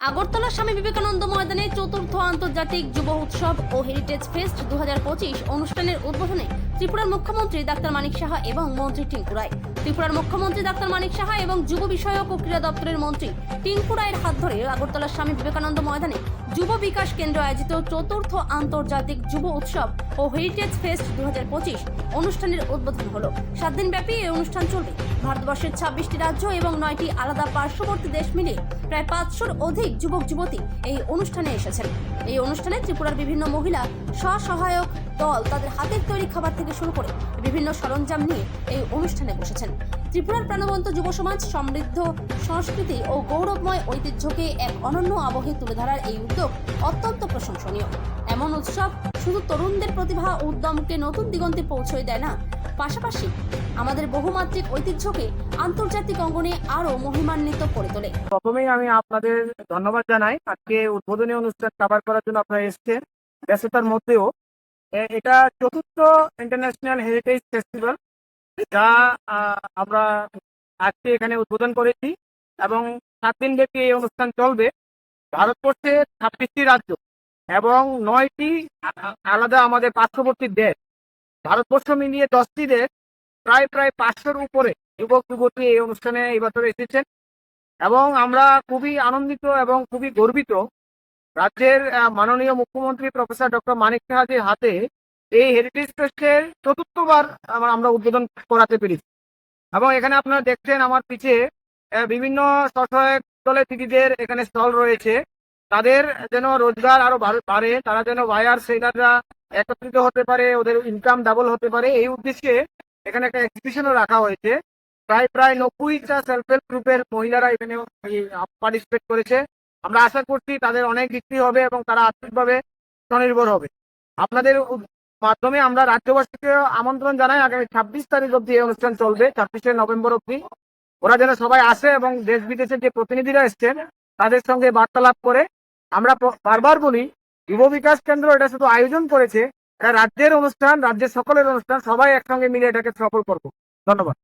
আগরতলা স্বামী বিবেকানন্দ ময়দানে চতুর্থ আন্তর্জাতিক যুব উৎসব ও হেরিটেজ ফেস্ট দু হাজার পঁচিশ অনুষ্ঠানের উদ্বোধনে ত্রিপুরার মুখ্যমন্ত্রী ডাক্তার মানিক সাহা এবং মন্ত্রী টিঙ্কু রায়। ত্রিপুরার মুখ্যমন্ত্রী ডাক্তার মানিক সাহা এবং যুব বিষয়ক ও ক্রীড়া দপ্তরের মন্ত্রী টিঙ্কু রায়ের হাত ধরে আগরতলা স্বামী বিবেকানন্দ ময়দানে যুব বিকাশ কেন্দ্র আয়োজিত চতুর্থ আন্তর্জাতিক যুব উৎসব ও হেরিটেজ ফেস্ট দু হাজার পঁচিশ অনুষ্ঠানের উদ্বোধন হল। সাত দিন ব্যাপী এই অনুষ্ঠান চলবে। ভারতবর্ষের ছাব্বিশটি রাজ্য এবং নয়টি আলাদা পার্শ্ববর্তী দেশ মিলিয়ে প্রায় পাঁচশোর অধিক যুবক যুবতী এই অনুষ্ঠানে এসেছেন। এই অনুষ্ঠানে ত্রিপুরার বিভিন্ন মহিলা স্বসহায়ক দল তাদের হাতের তৈরি খাবার থেকে শুরু করে বিভিন্ন সরঞ্জাম নিয়ে এই অনুষ্ঠানে বসেছেন। ত্রিপুরার প্রাণবন্ত যুব সমাজ, সমৃদ্ধ সংস্কৃতি ও গৌরবময় ঐতিহ্যকে এক অনন্য আবহে তুলে ধরার এই উদ্যোগ অত্যন্ত প্রশংসনীয়। এমন উৎসব শুধু তরুণদের প্রতিভা উদ্যমকে নতুন দিগন্তে পৌঁছয় দেয় না, পাশাপাশি আমাদের বহুমাত্রিক ঐতিহ্যকে আন্তর্জাতিক অঙ্গনে আরও মহিমান্বিত করে তোলে। প্রথমেই আমি আপনাদের ধন্যবাদ জানাই। আজকে উদ্বোধনী অনুষ্ঠান কাভার করার জন্য আপনারা এসেছেন। ব্যস্ততার মধ্যেও। এটা চতুর্থ ইন্টারন্যাশনাল হেরিটেজ ফেস্টিভ্যাল যা আমরা আজকে এখানে উদ্বোধন করেছি এবং সাত দিন ব্যাপী এই অনুষ্ঠান চলবে। ভারতবর্ষে ছাব্বিশটি রাজ্য এবং নয়টি আলাদা আমাদের পার্শ্ববর্তী দেশ। ভারতবর্ষ মিলিয়ে দশটি দেশ প্রায় প্রায় পাঁচশোর উপরে যুবক, যুবতী এই অনুষ্ঠানে এই বছর এসেছেন এবং আমরা খুবই আনন্দিত এবং খুবই গর্বিত। রাজ্যের মাননীয় মুখ্যমন্ত্রী প্রফেসর ডক্টর মানিক সাহাজির হাতে এই হেরিটেজ ফেস্টের চতুর্থবার আমরা উদ্বোধন করাতে পেরেছি। এবং এখানে আপনারা দেখছেন আমার পিছে বিভিন্ন স্বসহায়ক দলের দিদিদের এখানে স্টল রয়েছে। তাদের যেন রোজগার আরও বাড়ে তারা যেন বায়ার সেলাররা একত্রিত হতে পারে, ওদের ইনকাম ডাবল হতে পারে। এই উদ্দেশ্যে এখানে একটা এক্সিবিশনও রাখা হয়েছে। প্রায় প্রায় নব্বইটা সেলফ হেল্প গ্রুপের মহিলারা এখানে পার্টিসিপেট করেছে। আমরা আশা করছি তাদের অনেক বিক্রি হবে এবং তারা আর্থিকভাবে স্বনির্ভর হবে। আপনাদের মাধ্যমে আমরা রাজ্যবাসীকে আমন্ত্রণ জানাই, আগামী ছাব্বিশ তারিখ অব্দি এই অনুষ্ঠান চলবে, ছাব্বিশে নভেম্বর অব্দি ওরা যেন সবাই আসে এবং দেশ বিদেশের যে প্রতিনিধিরা এসছেন, তাদের সঙ্গে বার্তালাপ করে আমরা বারবার বলি, যুব বিকাশ কেন্দ্র এটা শুধু আয়োজন করেছে, এটা রাজ্যের অনুষ্ঠান, রাজ্যের সকলের অনুষ্ঠান, সবাই একসঙ্গে মিলে এটাকে সফল করব। ধন্যবাদ।